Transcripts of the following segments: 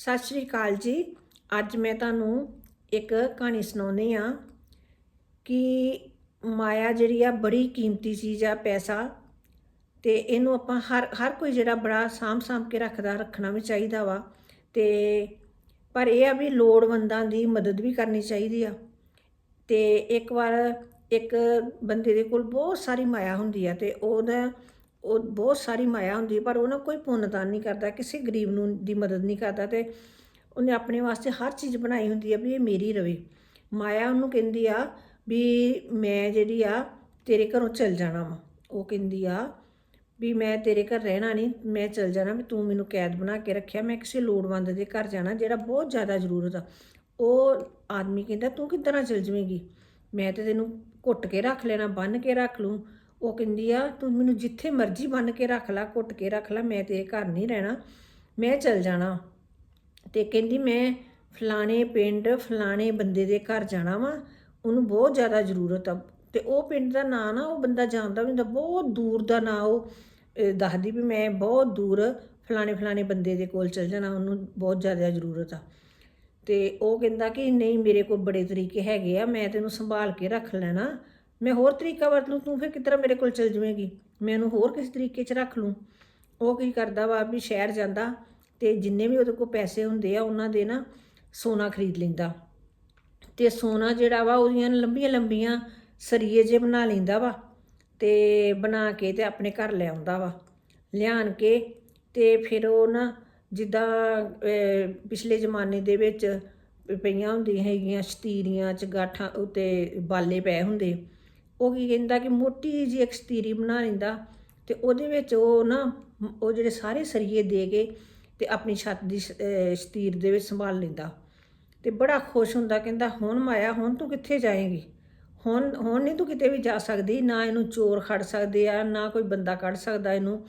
ਸਤਿ ਸ਼੍ਰੀ ਅਕਾਲ ਜੀ। ਅੱਜ ਮੈਂ ਤੁਹਾਨੂੰ ਇੱਕ ਕਹਾਣੀ ਸੁਣਾਉਣੀ ਆ ਕਿ ਮਾਇਆ ਜਿਹੜੀ ਆ ਬੜੀ ਕੀਮਤੀ ਚੀਜ਼ ਆ ਪੈਸਾ ਤੇ ਇਹਨੂੰ ਆਪਾਂ ਹਰ ਹਰ ਕੋਈ ਜਿਹੜਾ ਬੜਾ ਸਾਂਭ ਸਾਂਭ ਕੇ ਰੱਖਦਾ, ਰੱਖਣਾ ਵੀ ਚਾਹੀਦਾ ਵਾ ਤੇ ਪਰ ਇਹ ਆ ਵੀ ਲੋੜਵੰਦਾਂ ਦੀ ਮਦਦ ਵੀ ਕਰਨੀ ਚਾਹੀਦੀ ਆ ਤੇ ਇੱਕ ਵਾਰ ਇੱਕ ਬੰਦੇ ਦੇ ਕੋਲ ਬਹੁਤ ਸਾਰੀ ਮਾਇਆ ਹੁੰਦੀ ਆ ਤੇ ਉਹਦਾ ਉਹ ਬਹੁਤ ਸਾਰੀ ਮਾਇਆ ਹੁੰਦੀ ਪਰ ਉਹ ਨਾ ਕੋਈ ਪੁੰਨਦਾਨ ਨਹੀਂ ਕਰਦਾ, ਕਿਸੇ ਗਰੀਬ ਨੂੰ ਦੀ ਮਦਦ ਨਹੀਂ ਕਰਦਾ ਤੇ ਉਹਨੇ ਆਪਣੇ ਵਾਸਤੇ ਹਰ ਚੀਜ਼ ਬਣਾਈ ਹੁੰਦੀ ਆ ਵੀ ਇਹ ਮੇਰੀ ਰਵੇ। ਮਾਇਆ ਉਹਨੂੰ ਕਹਿੰਦੀ ਆ ਵੀ ਮੈਂ ਜਿਹੜੀ ਆ ਤੇਰੇ ਘਰੋਂ ਚਲ ਜਾਣਾ ਵਾ। ਉਹ ਕਹਿੰਦੀ ਆ ਵੀ ਮੈਂ ਤੇਰੇ ਘਰ ਰਹਿਣਾ ਨਹੀਂ, ਮੈਂ ਚਲ ਜਾਣਾ, ਵੀ ਤੂੰ ਮੈਨੂੰ ਕੈਦ ਬਣਾ ਕੇ ਰੱਖਿਆ, ਮੈਂ ਕਿਸੇ ਲੋੜਵੰਦ ਦੇ ਘਰ ਜਾਣਾ ਜਿਹੜਾ ਬਹੁਤ ਜ਼ਿਆਦਾ ਜ਼ਰੂਰਤ ਆ। ਉਹ ਆਦਮੀ ਕਹਿੰਦਾ, ਤੂੰ ਕਿੱਦਾਂ ਨਾਲ ਚਲ ਜਾਵੇਂਗੀ? ਮੈਂ ਤੇ ਤੈਨੂੰ ਘੁੱਟ ਕੇ ਰੱਖ ਲੈਣਾ ਬੰਨ ਕੇ ਰੱਖ ਲੂੰ ਉਹ ਕਹਿੰਦੀ ਆ, ਤੂੰ ਮੈਨੂੰ ਜਿੱਥੇ ਮਰਜ਼ੀ ਬੰਨ ਕੇ ਰੱਖ ਲੈ ਘੁੱਟ ਕੇ ਰੱਖ ਲੈ, ਮੈਂ ਤੇਰੇ ਘਰ ਨਹੀਂ ਰਹਿਣਾ, ਮੈਂ ਚਲ ਜਾਣਾ। ਤੇ ਕਹਿੰਦੀ, ਮੈਂ ਫਲਾਣੇ ਪਿੰਡ, ਫਲਾਣੇ ਬੰਦੇ ਦੇ ਘਰ ਜਾਣਾ ਵਾ, ਉਹਨੂੰ ਬਹੁਤ ਜ਼ਿਆਦਾ ਜ਼ਰੂਰਤ ਆ। ਤੇ ਉਹ ਪਿੰਡ ਦਾ ਨਾਂ ਨਾ, ਉਹ ਬੰਦਾ ਜਾਣਦਾ ਵੀ ਹੁੰਦਾ, ਬਹੁਤ ਦੂਰ ਦਾ ਨਾਂ ਉਹ ਦੱਸਦੀ ਵੀ ਮੈਂ ਬਹੁਤ ਦੂਰ ਫਲਾਣੇ ਫਲਾਣੇ ਬੰਦੇ ਦੇ ਕੋਲ ਚਲ ਜਾਣਾ, ਉਹਨੂੰ ਬਹੁਤ ਜ਼ਿਆਦਾ ਜ਼ਰੂਰਤ ਆ। ਤੇ ਉਹ ਕਹਿੰਦਾ ਕਿ ਨਹੀਂ, ਮੇਰੇ ਕੋਲ ਬੜੇ ਤਰੀਕੇ ਹੈਗੇ ਆ, ਮੈਂ ਤੈਨੂੰ ਸੰਭਾਲ ਕੇ ਰੱਖ ਲੈਣਾ ਮੈਂ ਹੋਰ ਤਰੀਕਾ ਵਰਤ ਲੂੰ, ਤੂੰ ਫਿਰ ਕਿਤਰਾ ਮੇਰੇ ਕੋਲ ਚਲ ਜਾਵੇਂਗੀ? ਮੈਂ ਉਹਨੂੰ ਹੋਰ ਕਿਸ ਤਰੀਕੇ 'ਚ ਰੱਖ ਲੂੰ? ਉਹ ਕੀ ਕਰਦਾ ਵਾ ਵੀ ਸ਼ਹਿਰ ਜਾਂਦਾ ਤੇ ਜਿੰਨੇ ਵੀ ਉਹਦੇ ਕੋਲ ਪੈਸੇ ਹੁੰਦੇ ਆ, ਉਹਨਾਂ ਦੇ ਨਾ ਸੋਨਾ ਖਰੀਦ ਲੈਂਦਾ। ਤੇ ਸੋਨਾ ਜਿਹੜਾ ਵਾ, ਉਹਦੀਆਂ ਲੰਬੀਆਂ ਲੰਬੀਆਂ ਸਰੀਏ ਜੇ ਬਣਾ ਲੈਂਦਾ ਵਾ ਤੇ ਬਣਾ ਕੇ ਤੇ ਆਪਣੇ ਘਰ ਲੈ ਆਉਂਦਾ ਵਾ। ਲਿਆਣ ਕੇ ਤੇ ਫਿਰ ਉਹ ਨਾ ਜਿੱਦਾਂ ਪਿਛਲੇ ਜ਼ਮਾਨੇ ਦੇ ਵਿੱਚ ਪਈਆਂ ਹੁੰਦੀਆਂ ਹੈਗੀਆਂ, ਸ਼ਤੀਰੀਆਂ ਚ ਗਾਠਾਂ ਉਤੇ ਬਾਲੇ ਪਏ ਹੁੰਦੇ। ਉਹ ਕੀ ਕਹਿੰਦਾ ਕਿ ਮੋਟੀ ਜਿਹੀ ਇੱਕ ਸ਼ਤੀਰੀ ਬਣਾ ਲੈਂਦਾ ਤੇ ਉਹਦੇ ਵਿੱਚ ਉਹ ਨਾ ਉਹ ਜਿਹੜੇ ਸਾਰੇ ਸਰੀਏ ਦੇ ਕੇ ਤੇ ਆਪਣੀ ਛੱਤ ਦੀ ਸ਼- ਸ਼ਤੀਰ ਦੇ ਵਿੱਚ ਸੰਭਾਲ ਲੈਂਦਾ। ਤੇ ਬੜਾ ਖੁਸ਼ ਹੁੰਦਾ, ਕਹਿੰਦਾ, ਹੁਣ ਮਾਇਆ, ਹੁਣ ਤੂੰ ਕਿੱਥੇ ਜਾਏਂਗੀ? ਹੁਣ ਹੁਣ ਨਹੀਂ ਤੂੰ ਕਿਤੇ ਵੀ ਜਾ ਸਕਦੀ, ਨਾ ਇਹਨੂੰ ਚੋਰ ਖੜ ਸਕਦੇ ਆ, ਨਾ ਕੋਈ ਬੰਦਾ ਕੱਢ ਸਕਦਾ ਇਹਨੂੰ,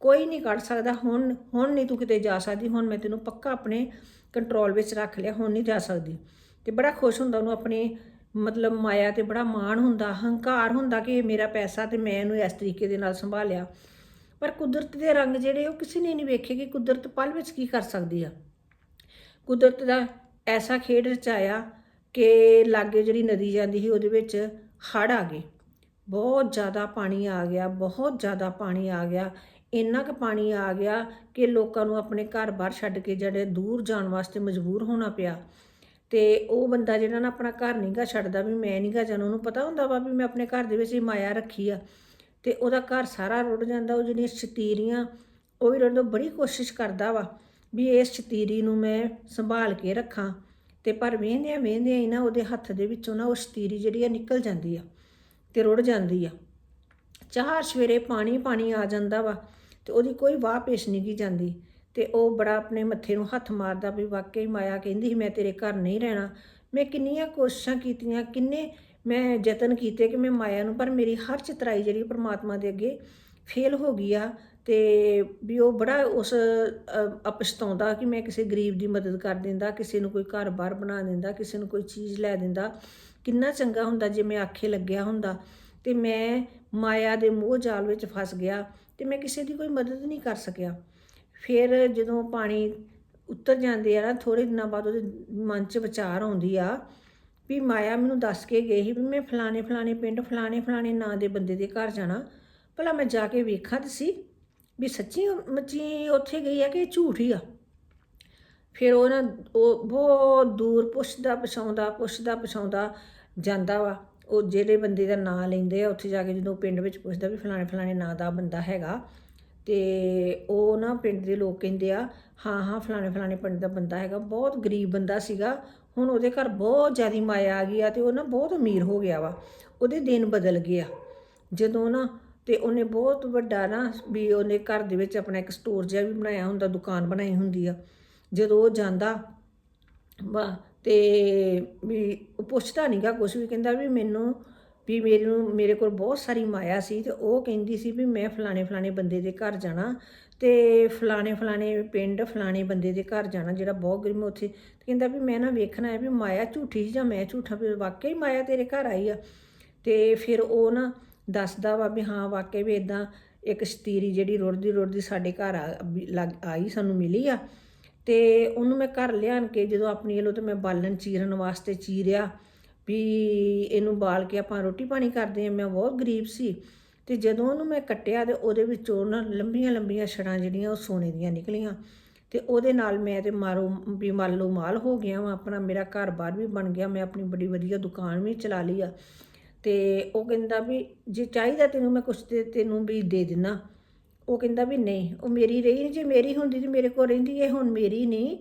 ਕੋਈ ਨਹੀਂ ਕੱਢ ਸਕਦਾ, ਹੁਣ ਹੁਣ ਨਹੀਂ ਤੂੰ ਕਿਤੇ ਜਾ ਸਕਦੀ, ਹੁਣ ਮੈਂ ਤੈਨੂੰ ਪੱਕਾ ਆਪਣੇ ਕੰਟਰੋਲ ਵਿੱਚ ਰੱਖ ਲਿਆ, ਹੁਣ ਨਹੀਂ ਜਾ ਸਕਦੀ। ਤੇ ਬੜਾ ਖੁਸ਼ ਹੁੰਦਾ ਉਹਨੂੰ ਆਪਣੀ ਮਤਲਬ ਮਾਇਆ ਤੇ ਬੜਾ ਮਾਣ ਹੁੰਦਾ, ਹੰਕਾਰ ਹੁੰਦਾ ਕਿ ਇਹ ਮੇਰਾ ਪੈਸਾ ਤੇ ਮੈਂ ਇਹਨੂੰ ਇਸ ਤਰੀਕੇ ਦੇ ਨਾਲ ਸੰਭਾਲਿਆ। ਪਰ ਕੁਦਰਤ ਦੇ ਰੰਗ ਜਿਹੜੇ ਉਹ ਕਿਸੇ ਨੇ ਨਹੀਂ ਵੇਖੇ ਕਿ ਕੁਦਰਤ ਪਲ ਵਿੱਚ ਕੀ ਕਰ ਸਕਦੀ ਆ। ਕੁਦਰਤ ਦਾ ਐਸਾ ਖੇਡ ਰਚਾਇਆ ਕਿ ਲਾਗੇ ਜਿਹੜੀ ਨਦੀ ਜਾਂਦੀ ਸੀ ਉਹਦੇ ਵਿੱਚ ਹੜ੍ਹ ਆ ਗਏ। ਬਹੁਤ ਜ਼ਿਆਦਾ ਪਾਣੀ ਆ ਗਿਆ, ਬਹੁਤ ਜ਼ਿਆਦਾ ਪਾਣੀ ਆ ਗਿਆ। ਇੰਨਾ ਕੁ ਪਾਣੀ ਆ ਗਿਆ ਕਿ ਲੋਕਾਂ ਨੂੰ ਆਪਣੇ ਘਰ-ਬਾਰ ਛੱਡ ਕੇ ਜਿਹੜੇ ਦੂਰ ਜਾਣ ਵਾਸਤੇ ਮਜਬੂਰ ਹੋਣਾ ਪਿਆ। ਤੇ ਉਹ ਬੰਦਾ ਜਿਹੜਾ ਨਾ ਆਪਣਾ ਘਰ ਨਹੀਂਗਾ ਛੱਡਦਾ ਵੀ ਮੈਂ ਨਹੀਂਗਾ ਜਾਣਾ, ਉਹਨੂੰ ਪਤਾ ਹੁੰਦਾ ਵਾ ਵੀ ਮੈਂ ਆਪਣੇ ਘਰ ਦੇ ਵਿੱਚ ਹੀ ਮਾਇਆ ਰੱਖੀ ਆ। ਤੇ ਉਹਦਾ ਘਰ ਸਾਰਾ ਰੁੜ ਜਾਂਦਾ, ਉਹ ਜਿਹੜੀਆਂ ਸ਼ਤੀਰੀਆਂ ਉਹ ਵੀ ਰੁੜਨ ਬੜੀ ਕੋਸ਼ਿਸ਼ ਕਰਦਾ ਵਾ ਵੀ ਇਸ ਸ਼ਤੀਰੀ ਨੂੰ ਮੈਂ ਸੰਭਾਲ ਕੇ ਰੱਖਾਂ। ਤੇ ਪਰ ਵੇਂਦਿਆਂ ਵੇਂਦਿਆਂ ਹੀ ਨਾ ਉਹਦੇ ਹੱਥ ਦੇ ਵਿੱਚੋਂ ਨਾ ਉਹ ਸ਼ਤੀਰੀ ਜਿਹੜੀ ਆ ਨਿਕਲ ਜਾਂਦੀ ਆ ਤੇ ਰੁੜ ਜਾਂਦੀ ਆ। ਚਾਰ ਸਵੇਰੇ ਪਾਣੀ ਪਾਣੀ ਆ ਜਾਂਦਾ ਵਾ ਤੇ ਉਹਦੀ ਕੋਈ ਵਾਹ ਪੇਸ਼ ਨਹੀਂ ਕੀ ਜਾਂਦੀ। ਤੇ ਉਹ ਬੜਾ ਆਪਣੇ ਮੱਥੇ ਨੂੰ ਹੱਥ ਮਾਰਦਾ ਵੀ ਵਾਕਈ ਮਾਇਆ ਕਹਿੰਦੀ ਸੀ ਮੈਂ ਤੇਰੇ ਘਰ ਨਹੀਂ ਰਹਿਣਾ। ਮੈਂ ਕਿੰਨੀਆਂ ਕੋਸ਼ਿਸ਼ਾਂ ਕੀਤੀਆਂ ਕਿੰਨੇ ਮੈਂ ਯਤਨ ਕੀਤੇ ਕਿ ਮੈਂ ਮਾਇਆ ਨੂੰ ਪਰ ਮੇਰੀ ਹਰ ਚਤਰਾਈ ਜਿਹੜੀ ਪ੍ਰਮਾਤਮਾ ਦੇ ਅੱਗੇ ਫੇਲ ਹੋ ਗਈ ਆ ਤੇ ਵੀ ਉਹ ਬੜਾ ਉਸ ਅ, ਅਪਛਤਾਉਂਦਾ ਕਿ ਮੈਂ ਕਿਸੇ ਗਰੀਬ ਦੀ ਮਦਦ ਕਰ ਦਿੰਦਾ ਕਿਸੇ ਨੂੰ ਕੋਈ ਘਰ-ਬਾਰ ਬਣਾ ਦਿੰਦਾ ਕਿਸੇ ਨੂੰ ਕੋਈ ਚੀਜ਼ ਲੈ ਦਿੰਦਾ। ਕਿੰਨਾ ਚੰਗਾ ਹੁੰਦਾ ਜੇ ਮੈਂ ਆਖੇ ਲੱਗਿਆ ਹੁੰਦਾ। ਤੇ ਮੈਂ ਮਾਇਆ ਦੇ ਮੋਹ ਜਾਲ ਵਿੱਚ ਫਸ ਗਿਆ ਤੇ ਮੈਂ ਕਿਸੇ ਦੀ ਕੋਈ ਮਦਦ ਨਹੀਂ ਕਰ ਸਕਿਆ। ਫਿਰ ਜਦੋਂ ਪਾਣੀ ਉੱਤਰ ਜਾਂਦੇ ਆ ਨਾ ਥੋੜੇ ਦਿਨਾਂ ਬਾਅਦ ਉਹਦੇ ਮਨ 'ਚ ਵਿਚਾਰ ਆਉਂਦੀ ਆ ਵੀ ਮਾਇਆ ਮੈਨੂੰ ਦੱਸ ਕੇ ਗਈ ਸੀ ਵੀ ਮੈਂ ਫਲਾਣੇ ਫਲਾਣੇ ਪਿੰਡ, ਫਲਾਣੇ ਫਲਾਣੇ ਨਾਂ ਦੇ ਬੰਦੇ ਦੇ ਘਰ ਜਾਣਾ। ਭਲਾ ਮੈਂ ਜਾ ਕੇ ਵੇਖਾਂ ਤੇ ਸੀ ਵੀ ਸੱਚੀ ਮੱਚੀ ਉੱਥੇ ਗਈ ਆ ਕਿ ਝੂਠ ਹੀ ਆ। ਫਿਰ ਉਹ ਨਾ, ਉਹ ਬਹੁਤ ਦੂਰ ਪੁੱਛਦਾ, ਪਛਾਉਂਦਾ ਪੁੱਛਦਾ, ਪਛਾਉਂਦਾ ਜਾਂਦਾ ਵਾ। ਉਹ ਜਿਹੜੇ ਬੰਦੇ ਦਾ ਨਾਂ ਲੈਂਦੇ ਆ, ਉੱਥੇ ਜਾ ਕੇ ਜਦੋਂ ਪਿੰਡ ਵਿੱਚ ਪੁੱਛਦਾ ਵੀ ਫਲਾਣੇ ਫਲਾਣੇ ਨਾਂ ਦਾ ਬੰਦਾ ਹੈਗਾ ਤੇ ਉਹ ਨਾ ਪਿੰਡ ਦੇ ਲੋਕ ਕਹਿੰਦੇ ਆ, ਹਾਂ ਹਾਂ, ਫਲਾਣੇ ਫਲਾਣੇ ਪਿੰਡ ਦਾ ਬੰਦਾ ਹੈਗਾ, ਬਹੁਤ ਗਰੀਬ ਬੰਦਾ ਸੀਗਾ। ਹੁਣ ਉਹਦੇ ਘਰ ਬਹੁਤ ਜ਼ਿਆਦੀ ਮਾਇਆ ਆ ਗਈ ਆ ਤੇ ਉਹ ਨਾ ਬਹੁਤ ਅਮੀਰ ਹੋ ਗਿਆ ਵਾ। ਉਹਦੇ ਦਿਨ ਬਦਲ ਗਏ ਆ। ਜਦੋਂ ਨਾ ਤੇ ਉਹਨੇ ਬਹੁਤ ਵੱਡਾ ਨਾ ਵੀ ਉਹਨੇ ਘਰ ਦੇ ਵਿੱਚ ਆਪਣਾ ਇੱਕ ਸਟੋਰ ਜਿਹਾ ਵੀ ਬਣਾਇਆ ਹੁੰਦਾ, ਦੁਕਾਨ ਬਣਾਈ ਹੁੰਦੀ ਆ। ਜਦੋਂ ਉਹ ਜਾਂਦਾ, ਵਾ, ਤੇ ਵੀ ਉਹ ਪੁੱਛਦਾ ਨਹੀਂਗਾ ਕੁਝ ਵੀ, ਕਹਿੰਦਾ ਵੀ ਮੈਨੂੰ ਵੀ ਮੇਰੇ ਨੂੰ, ਮੇਰੇ ਕੋਲ ਬਹੁਤ ਸਾਰੀ ਮਾਇਆ ਸੀ ਤੇ ਉਹ ਕਹਿੰਦੀ ਸੀ ਵੀ ਮੈਂ ਫਲਾਣੇ ਫਲਾਣੇ ਬੰਦੇ ਦੇ ਘਰ ਜਾਣਾ ਤੇ ਫਲਾਣੇ ਫਲਾਣੇ ਪਿੰਡ, ਫਲਾਣੇ ਬੰਦੇ ਦੇ ਘਰ ਜਾਣਾ ਜਿਹੜਾ ਬਹੁਤ ਗਰੀਬ ਉੱਥੇ। ਤੇ ਕਹਿੰਦਾ ਵੀ ਮੈਂ ਨਾ ਵੇਖਣਾ ਹੈ ਵੀ ਮਾਇਆ ਝੂਠੀ ਸੀ ਜਾਂ ਮੈਂ ਝੂਠਾ, ਵੀ ਵਾਕਈ ਮਾਇਆ ਤੇਰੇ ਘਰ ਆਈ ਆ। ਤੇ ਫਿਰ ਉਹ ਨਾ ਦੱਸਦਾ ਵਾ ਵੀ ਹਾਂ, ਵਾਕਈ ਵੀ ਇਦਾਂ ਇੱਕ ਸ਼ਤੀਰੀ ਜਿਹੜੀ ਰੁੜਦੀ ਰੁੜਦੀ ਸਾਡੇ ਘਰ ਆ ਲੱਗ- ਆਈ, ਸਾਨੂੰ ਮਿਲੀ ਆ। ਤੇ ਉਹਨੂੰ ਮੈਂ ਘਰ ਲਿਆਣ ਕੇ ਜਦੋਂ ਆਪਣੀ ਵੱਲੋਂ ਤੇ ਮੈਂ ਬਾਲਣ, ਚੀਰਨ ਵਾਸਤੇ ਚੀਰਿਆ ਵੀ ਇਹਨੂੰ ਬਾਲ ਕੇ ਆਪਾਂ ਰੋਟੀ ਪਾਣੀ ਕਰਦੇ ਆ ਮੈਂ ਬਹੁਤ ਗਰੀਬ ਸੀ ਤੇ ਜਦੋਂ ਉਹਨੂੰ ਮੈਂ ਕੱਟਿਆ ਤੇ ਉਹਦੇ ਵਿੱਚੋਂ ਨਾ ਲੰਬੀਆਂ ਲੰਬੀਆਂ ਛੜਾਂ ਜਿਹੜੀਆਂ ਉਹ ਸੋਨੇ ਦੀਆਂ ਨਿਕਲੀਆਂ ਤੇ ਉਹਦੇ ਨਾਲ ਮੈਂ ਤੇ ਮਾਰੋ ਵੀ ਮਾਲੋ ਮਾਲ ਹੋ ਗਿਆ ਵਾ, ਆਪਣਾ ਮੇਰਾ ਘਰ-ਬਾਰ ਵੀ ਬਣ ਗਿਆ। ਮੈਂ ਆਪਣੀ ਬੜੀ ਵਧੀਆ ਦੁਕਾਨ ਵੀ ਚਲਾ ਲਈ ਆ ਤੇ ਉਹ ਕਹਿੰਦਾ ਵੀ ਜੇ ਚਾਹੀਦਾ ਤੈਨੂੰ ਮੈਂ ਕੁਛ ਤੇ ਤੈਨੂੰ ਵੀ ਦੇ ਦਿੰਨਾ। ਉਹ ਕਹਿੰਦਾ ਵੀ ਨਹੀਂ, ਉਹ ਮੇਰੀ ਰਹੀ ਨਹੀਂ ਜੇ ਮੇਰੀ ਹੁੰਦੀ ਤੇ ਮੇਰੇ ਕੋਲ ਰਹਿੰਦੀ, ਇਹ ਹੁਣ ਮੇਰੀ ਨਹੀਂ,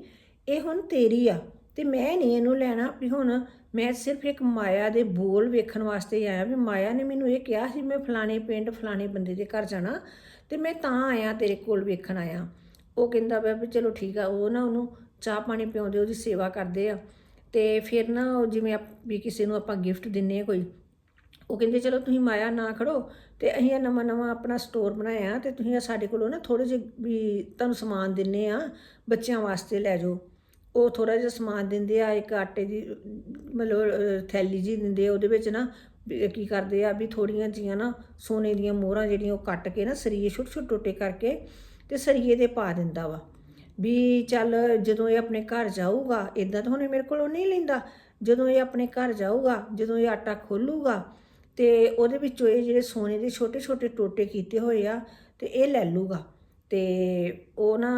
ਇਹ ਹੁਣ ਤੇਰੀ ਆ। ਤੇ ਮੈਂ ਨਹੀਂ ਇਹਨੂੰ ਲੈਣਾ ਵੀ ਹੁਣ ਮੈਂ ਸਿਰਫ ਇੱਕ ਮਾਇਆ ਦੇ ਬੋਲ ਵੇਖਣ ਵਾਸਤੇ ਆਇਆ ਵੀ ਮਾਇਆ ਨੇ ਮੈਨੂੰ ਇਹ ਕਿਹਾ ਸੀ, ਮੈਂ ਫਲਾਣੇ ਪਿੰਡ ਫਲਾਣੇ ਬੰਦੇ ਦੇ ਘਰ ਜਾਣਾ ਤੇ ਮੈਂ ਤਾਂ ਆਇਆ ਤੇਰੇ ਕੋਲ ਵੇਖਣ ਆਇਆ। ਉਹ ਕਹਿੰਦਾ ਵਾ ਵੀ ਚਲੋ ਠੀਕ ਆ, ਉਹ ਨਾ ਉਹਨੂੰ ਚਾਹ ਪਾਣੀ ਪਿਆਉਂਦੇ ਉਹਦੀ ਸੇਵਾ ਕਰਦੇ ਆ। ਤੇ ਫਿਰ ਨਾ ਉਹ ਜਿਵੇਂ ਆਪ- ਵੀ ਕਿਸੇ ਨੂੰ ਆਪਾਂ ਗਿਫਟ ਦਿੰਨੇ ਆ ਕੋਈ, ਉਹ ਕਹਿੰਦੇ ਚਲੋ ਤੁਸੀਂ ਮਾਇਆ ਨਾ ਖੜੋ ਤੇ ਅਸੀਂ ਇਹ ਨਵਾਂ ਨਵਾਂ ਆਪਣਾ ਸਟੋਰ ਬਣਾਇਆ ਤੇ ਤੁਸੀਂ ਸਾਡੇ ਕੋਲੋਂ ਨਾ ਥੋੜੇ ਜਿਹੇ ਵੀ ਤੁਹਾਨੂੰ ਸਮਾਨ ਦਿੰਨੇ ਆ ਬੱਚਿਆਂ ਵਾਸਤੇ ਲੈ ਜਾਓ। ਉਹ ਥੋੜਾ ਜਿਹਾ ਸਮਾਨ ਦਿੰਦੇ ਆ, ਇੱਕ ਆਟੇ ਦੀ, ਮਤਲਬ ਥੈਲੀ ਜੀ ਦਿੰਦੇ ਆ, ਉਹਦੇ ਵਿੱਚ ਨਾ ਵੀ ਕੀ ਕਰਦੇ ਆ ਵੀ ਥੋੜੀਆਂ ਜੀਆਂ ਨਾ ਸੋਨੇ ਦੀਆਂ ਮੋਹਰਾਂ ਜਿਹੜੀਆਂ ਉਹ ਕੱਟ ਕੇ ਨਾ ਸਰੀਏ, ਛੋਟੇ ਛੋਟੇ ਟੋਟੇ ਕਰਕੇ ਤੇ ਸਰੀਏ ਦੇ ਪਾ ਦਿੰਦਾ ਵਾ। ਵੀ ਚੱਲ ਜਦੋਂ ਇਹ ਆਪਣੇ ਘਰ ਜਾਊਗਾ ਇਦਾਂ ਤਾਂ ਹੁਣ ਇਹ ਮੇਰੇ ਕੋਲੋਂ ਨਹੀਂ ਲੈਂਦਾ। ਜਦੋਂ ਇਹ ਆਪਣੇ ਘਰ ਜਾਊਗਾ, ਜਦੋਂ ਇਹ ਆਟਾ ਖੋਲੂਗਾ ਤੇ ਉਹਦੇ ਵਿੱਚੋਂ ਇਹ ਜਿਹੜੇ ਸੋਨੇ ਦੇ ਛੋਟੇ ਛੋਟੇ ਟੋਟੇ ਕੀਤੇ ਹੋਏ ਆ ਤੇ ਇਹ ਲੈ ਲੂਗਾ। ਤੇ ਉਹ ਨਾ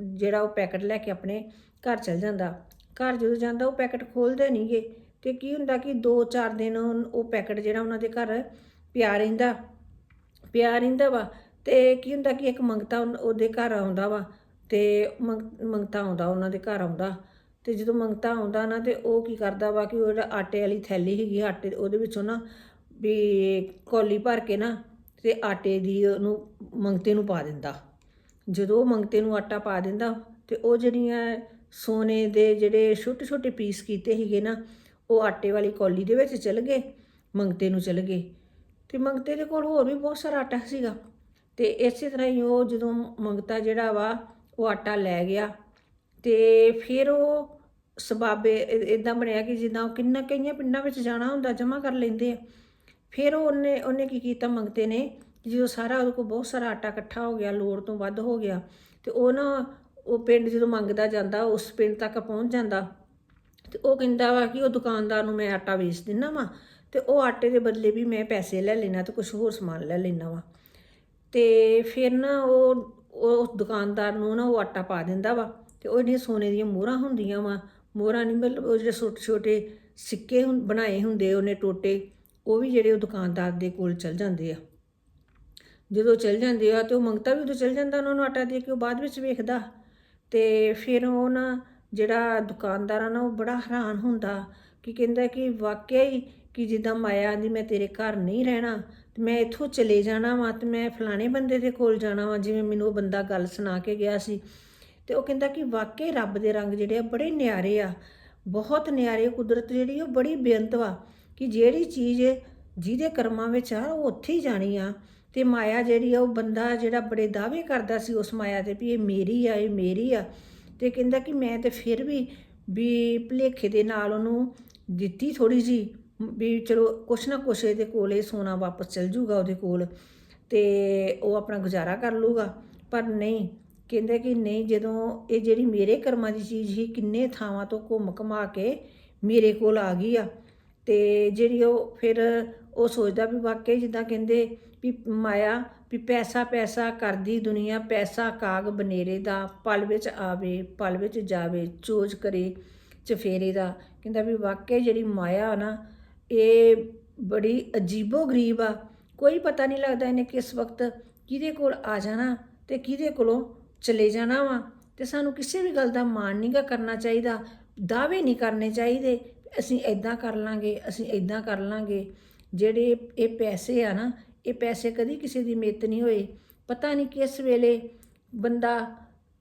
ਜਿਹੜਾ ਉਹ ਪੈਕਟ ਲੈ ਕੇ ਆਪਣੇ ਘਰ ਚਲ ਜਾਂਦਾ। ਘਰ ਜਦੋਂ ਜਾਂਦਾ, ਉਹ ਪੈਕਟ ਖੋਲਦੇ ਨਹੀਂਗੇ ਤੇ ਕੀ ਹੁੰਦਾ ਕਿ 2-4 ਦਿਨ ਉਹ ਪੈਕਟ ਜਿਹੜਾ ਉਹਨਾਂ ਦੇ ਘਰ ਪਿਆ ਰਹਿੰਦਾ। ਪਿਆ ਰਹਿੰਦਾ ਵਾ ਤੇ ਕੀ ਹੁੰਦਾ ਕਿ ਇੱਕ ਮੰਗਤਾ ਉਨ- ਉਹਦੇ ਘਰ ਆਉਂਦਾ ਵਾ ਤੇ ਮੰਗ- ਮੰਗਤਾ ਆਉਂਦਾ ਉਹਨਾਂ ਦੇ ਘਰ ਆਉਂਦਾ। ਤੇ ਜਦੋਂ ਮੰਗਤਾ ਆਉਂਦਾ ਨਾ ਤੇ ਉਹ ਕੀ ਕਰਦਾ ਵਾ ਕਿ ਉਹ ਜਿਹੜਾ ਆਟੇ ਵਾਲੀ ਥੈਲੀ ਹੈਗੀ ਆਟੇ ਉਹਦੇ ਵਿੱਚੋਂ ਨਾ ਵੀ ਕੌਲੀ ਭਰ ਕੇ ਨਾ ਤੇ ਆਟੇ ਦੀ ਉਹਨੂੰ ਮੰਗਤੇ ਨੂੰ ਪਾ ਦਿੰਦਾ। ਜਦੋਂ ਉਹ ਮੰਗਤੇ ਨੂੰ ਆਟਾ ਪਾ ਦਿੰਦਾ ਤੇ ਉਹ ਜਿਹੜੀਆਂ ਸੋਨੇ ਦੇ ਜਿਹੜੇ ਛੋਟੇ ਛੋਟੇ ਪੀਸ ਕੀਤੇ ਸੀਗੇ ਨਾ, ਉਹ ਆਟੇ ਵਾਲੀ ਕੌਲੀ ਦੇ ਵਿੱਚ ਚਲ ਗਏ, ਮੰਗਤੇ ਨੂੰ ਚਲ ਗਏ। ਤੇ ਮੰਗਤੇ ਦੇ ਕੋਲ ਹੋਰ ਵੀ ਬਹੁਤ ਸਾਰਾ ਆਟਾ ਸੀਗਾ। ਤੇ ਇਸੇ ਤਰ੍ਹਾਂ ਹੀ ਉਹ ਜਦੋਂ ਮੰਗਤਾ ਜਿਹੜਾ ਵਾ, ਉਹ ਆਟਾ ਲੈ ਗਿਆ ਤੇ ਫਿਰ ਉਹ ਸਬਾਬੇ ਇਦਾਂ ਬਣਿਆ ਕਿ ਜਿੱਦਾਂ ਉਹ ਕਿੰਨਾ ਕਈਆਂ ਪਿੰਡਾਂ ਵਿੱਚ ਜਾਣਾ ਹੁੰਦਾ, ਜਮ੍ਹਾਂ ਕਰ ਲੈਂਦੇ ਆ। ਫਿਰ ਉਹ ਉਹਨੇ ਉਹਨੇ ਕੀ ਕੀਤਾ ਮੰਗਤੇ ਨੇ ਜਦੋਂ ਸਾਰਾ ਉਹਦੇ ਕੋਲ ਬਹੁਤ ਸਾਰਾ ਆਟਾ ਇਕੱਠਾ ਹੋ ਗਿਆ, ਲੋੜ ਤੋਂ ਵੱਧ ਹੋ ਗਿਆ, ਤੇ ਉਹ ਨਾ ਉਹ ਪਿੰਡ ਜਦੋਂ ਮੰਗਦਾ ਜਾਂਦਾ, ਉਸ ਪਿੰਡ ਤੱਕ ਪਹੁੰਚ ਜਾਂਦਾ, ਤੇ ਉਹ ਕਹਿੰਦਾ ਵਾ ਕਿ ਉਹ ਦੁਕਾਨਦਾਰ ਨੂੰ ਮੈਂ ਆਟਾ ਵੇਚ ਦਿੰਨਾ ਵਾ, ਤੇ ਉਹ ਆਟੇ ਦੇ ਬਦਲੇ ਵੀ ਮੈਂ ਪੈਸੇ ਲੈ ਲੈਣਾ ਤੇ ਕੁਝ ਹੋਰ ਸਮਾਨ ਲੈ ਲੈਣਾ ਵਾ। ਤੇ ਫਿਰ ਨਾ ਉਹ ਉਹ ਦੁਕਾਨਦਾਰ ਨੂੰ ਨਾ ਉਹ ਆਟਾ ਪਾ ਦਿੰਦਾ ਵਾ, ਤੇ ਉਹ ਜਿਹੜੀਆਂ ਸੋਨੇ ਦੀਆਂ ਮੋਹਰਾਂ ਹੁੰਦੀਆਂ ਵਾ, ਮੋਹਰਾਂ ਨਹੀਂ ਮਤਲਬ ਉਹ ਜਿਹੜੇ ਛੋਟੇ ਛੋਟੇ ਸਿੱਕੇ ਹੁੰ, ਬਣਾਏ ਹੁੰਦੇ ਉਹਨੇ ਟੋਟੇ, ਉਹ ਵੀ ਜਿਹੜੇ ਉਹ ਦੁਕਾਨਦਾਰ ਦੇ ਕੋਲ ਚਲ ਜਾਂਦੇ ਆ। ਜਦੋਂ ਚਲ ਜਾਂਦੇ ਆ ਤੇ ਉਹ ਮੰਗਤਾ ਵੀ ਉਦੋਂ ਚਲ ਜਾਂਦਾ, ਉਹਨਾਂ ਨੂੰ ਆਟਾ ਦੇ ਕੇ ਉਹ ਬਾਅਦ ਵਿੱਚ ਵੇਖਦਾ। ਤੇ ਫਿਰ ਉਹ ਨਾ ਜਿਹੜਾ ਦੁਕਾਨਦਾਰ ਆ ਨਾ, ਉਹ ਬੜਾ ਹੈਰਾਨ ਹੁੰਦਾ ਕਿ ਕਹਿੰਦਾ ਕਿ ਵਾਕਿਆ ਹੀ ਕਿ ਜਿੱਦਾਂ ਮਾਇਆ ਆਂਦੀ, ਮੈਂ ਤੇਰੇ ਘਰ ਨਹੀਂ ਰਹਿਣਾ, ਤੇ ਮੈਂ ਇੱਥੋਂ ਚਲੇ ਜਾਣਾ ਵਾ ਤੇ ਮੈਂ ਫਲਾਣੇ ਬੰਦੇ ਦੇ ਕੋਲ ਜਾਣਾ ਵਾ, ਜਿਵੇਂ ਮੈਨੂੰ ਉਹ ਬੰਦਾ ਗੱਲ ਸੁਣਾ ਕੇ ਗਿਆ ਸੀ। ਤੇ ਉਹ ਕਹਿੰਦਾ ਕਿ ਵਾਕਿਆ ਰੱਬ ਦੇ ਰੰਗ ਜਿਹੜੇ ਆ, ਬੜੇ ਨਿਆਰੇ ਆ, ਬਹੁਤ ਨਿਆਰੇ, ਕੁਦਰਤ ਜਿਹੜੀ ਉਹ ਬੜੀ ਬੇਅੰਤ ਵਾ ਕਿ ਜਿਹੜੀ ਚੀਜ਼ ਜਿਹਦੇ ਕਰਮਾਂ ਵਿੱਚ ਆ, ਉਹ ਉੱਥੇ ਹੀ ਜਾਣੀ ਆ। ਤੇ ਮਾਇਆ ਜਿਹੜੀ ਆ, ਉਹ ਬੰਦਾ ਜਿਹੜਾ ਬੜੇ ਦਾਅਵੇ ਕਰਦਾ ਸੀ ਉਸ ਮਾਇਆ ਤੇ ਵੀ ਇਹ ਮੇਰੀ ਆ, ਇਹ ਮੇਰੀ ਆ। ਤੇ ਕਹਿੰਦਾ ਕਿ ਮੈਂ ਤੇ ਫਿਰ ਵੀ ਵੀ ਭੁਲੇਖੇ ਦੇ ਨਾਲ ਉਹਨੂੰ ਦਿੱਤੀ ਥੋੜੀ ਜੀ ਵੀ ਚਲੋ ਕੁਛ ਨਾ ਕੁਛ ਇਹਦੇ ਕੋਲ ਇਹ ਸੋਨਾ ਵਾਪਸ ਚਲ ਜੂਗਾ ਉਹਦੇ ਕੋਲ ਤੇ ਉਹ ਆਪਣਾ ਗੁਜ਼ਾਰਾ ਕਰ ਲੂਗਾ। ਪਰ ਨਹੀਂ, ਕਹਿੰਦਾ ਕਿ ਨਹੀਂ, ਜਦੋਂ ਇਹ ਜਿਹੜੀ ਮੇਰੇ ਕਰਮਾਂ ਦੀ ਚੀਜ਼ ਹੀ ਕਿੰਨੇ ਥਾਵਾਂ ਤੋਂ ਘੁੰਮ ਘਮਾ ਕੇ ਮੇਰੇ ਕੋਲ ਆ ਗਈ ਆ। ਤੇ ਜਿਹੜੀ ਉਹ ਫਿਰ ਉਹ ਸੋਚਦਾ ਵੀ ਵਾਕਈ ਜਿੱਦਾਂ ਕਹਿੰਦੇ ਵੀ ਮਾਇਆ ਵੀ ਪੈਸਾ ਪੈਸਾ ਕਰਦੀ ਦੁਨੀਆ, ਪੈਸਾ ਕਾਗ ਬਨੇਰੇ ਦਾ, ਪਲ ਵਿੱਚ ਆਵੇ, ਪਲ ਵਿੱਚ ਜਾਵੇ, ਚੋਜ ਕਰੇ ਚਫੇਰੇ ਦਾ। ਕਹਿੰਦਾ ਵੀ ਵਾਕਈ ਜਿਹੜੀ ਮਾਇਆ ਨਾ, ਇਹ ਬੜੀ ਅਜੀਬੋ ਗਰੀਬ ਆ। ਕੋਈ ਪਤਾ ਨਹੀਂ ਲੱਗਦਾ ਇਹਨੇ ਕਿਸ ਵਕਤ ਕਿਹਦੇ ਕੋਲ ਆ ਜਾਣਾ ਤੇ ਕਿਹਦੇ ਕੋਲੋਂ ਚਲੇ ਜਾਣਾ ਵਾ। ਤੇ ਸਾਨੂੰ ਕਿਸੇ ਵੀ ਗੱਲ ਦਾ ਮਾਣ ਨਹੀਂਗਾ ਕਰਨਾ ਚਾਹੀਦਾ, ਦਾਅਵੇ ਨਹੀਂ ਕਰਨੇ ਚਾਹੀਦੇ। ਅਸੀਂ ਇਦਾਂ ਕਰ ਲਾਂਗੇ, ਅਸੀਂ ਇਦਾਂ ਕਰ ਲਾਂਗੇ। ਜਿਹੜੇ ਇਹ ਪੈਸੇ ਆ ਨਾ, ਇਹ ਪੈਸੇ ਕਦੀ ਕਿਸੇ ਦੀ ਮਿੱਤ ਨਹੀਂ ਹੋਏ। ਪਤਾ ਨਹੀਂ ਕਿਸ ਵੇਲੇ ਬੰਦਾ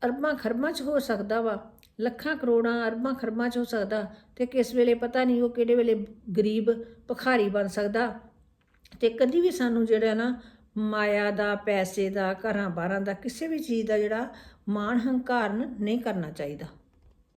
ਅਰਬਾਂ ਖਰਬਾਂ 'ਚ ਹੋ ਸਕਦਾ ਵਾ, ਲੱਖਾਂ ਕਰੋੜਾਂ ਅਰਬਾਂ ਖਰਬਾਂ 'ਚ ਹੋ ਸਕਦਾ ਤੇ ਕਿਸ ਵੇਲੇ ਪਤਾ ਨਹੀਂ ਉਹ ਕਿਹੜੇ ਵੇਲੇ ਗਰੀਬ ਭਖਾਰੀ ਬਣ ਸਕਦਾ। ਤੇ ਕਦੀ ਵੀ ਸਾਨੂੰ ਜਿਹੜਾ ਨਾ ਮਾਇਆ ਦਾ, ਪੈਸੇ ਦਾ, ਘਰਾਂ ਬਾਰਾਂ ਦਾ ਕਿਸੇ ਵੀ ਚੀਜ਼ ਦਾ ਜਿਹੜਾ ਮਾਣ ਹੰਕਾਰ ਨਹੀਂ ਕਰਨਾ ਚਾਹੀਦਾ।